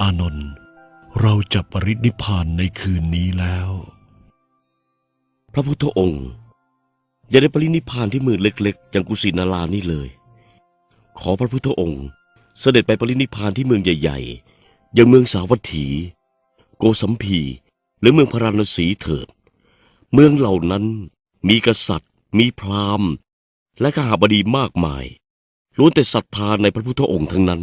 อานนท์เราจะปรินิพานในคืนนี้แล้ว พระพุทธองค์อย่าได้ปรินิพานที่เมืองเล็กๆอย่างกุสินารานี่เลย ขอพระพุทธองค์เสด็จไปปรินิพานที่เมืองใหญ่ๆ อย่างเมืองสาวัตถี โกสัมพี หรือเมืองพาราณสีเถิด เมืองเหล่านั้นมีกษัตริย์ มีพราหมณ์ และข้าหาบดีมากมายล้วนแต่ศรัทธาในพระพุทธองค์ทั้งนั้น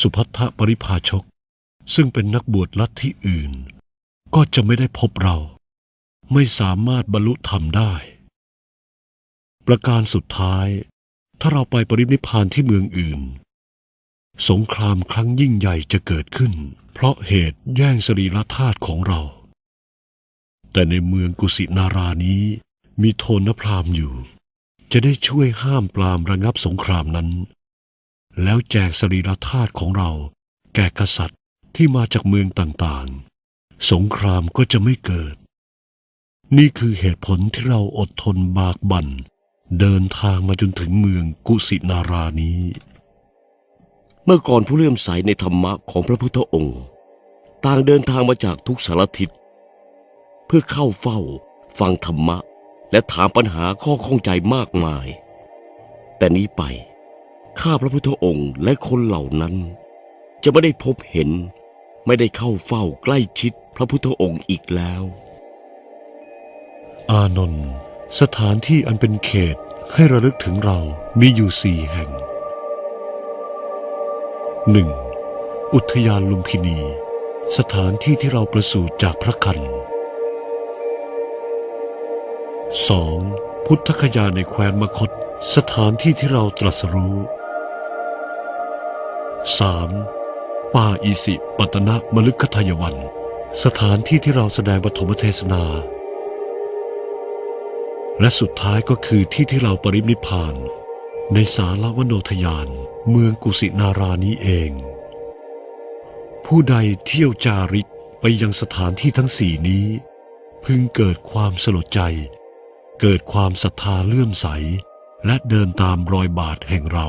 สุพัทธปริภาชก ซึ่งเป็นนักบวชลัทธิอื่น ก็จะไม่ได้พบเรา ไม่สามารถบรรลุธรรมได้ ประการสุดท้าย ถ้าเราไปปรินิพานที่เมืองอื่น สงครามครั้งยิ่งใหญ่จะเกิดขึ้น เพราะเหตุแย่งสรีระธาตุของเรา แต่ในเมืองกุสินารานี้มีโทนพราหมณ์อยู่ จะได้ช่วยห้ามปรามระงับสงครามนั้น แล้วแจกสรีระธาตุของเรา แก่กษัตริย์ที่มาจากเมืองต่างๆ สงครามก็จะไม่เกิด นี่คือเหตุผลที่เราอดทนบากบั่น เดินทางมาจนถึงเมืองกุสินารานี้ เมื่อก่อนผู้เลื่อมใสในธรรมะของพระพุทธองค์ ต่างเดินทางมาจากทุกสารทิศเพื่อเข้าเฝ้า ฟังธรรมะ และถามปัญหาข้อข้องใจมากมาย แต่นี้ไป ข้าพระพุทธองค์และคนเหล่านั้น จะไม่ได้พบเห็น ไม่ได้เข้าเฝ้าใกล้ชิดพระพุทธองค์อีกแล้ว อานนท์สถานที่อันเป็นเขตให้ระลึกถึงเรามีอยู่สี่แห่งหนึ่งอุทยานลุมพินี สถานที่ที่เราประสูติจากพระคันสองพุทธคยาในแคว้นมคต สถานที่ที่เราตรัสรู้ สามป่าอิสิปตนะมลึกขทายวัน สถานที่ที่เราแสดงปฐมเทศนา และสุดท้ายก็คือที่ที่เราปรินิพพาน ในสาลวโนทยาน เมืองกุสินารานี้เอง ผู้ใดเที่ยวจาริกไปยังสถานที่ทั้งสี่นี้ พึงเกิดความสลดใจ เกิดความศรัทธาเลื่อมใส และเดินตามรอยบาทแห่งเรา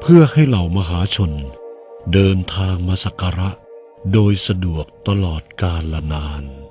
เพื่อให้เหล่ามหาชน เดินทางมาสักการะ โดยสะดวกตลอดกาลนาน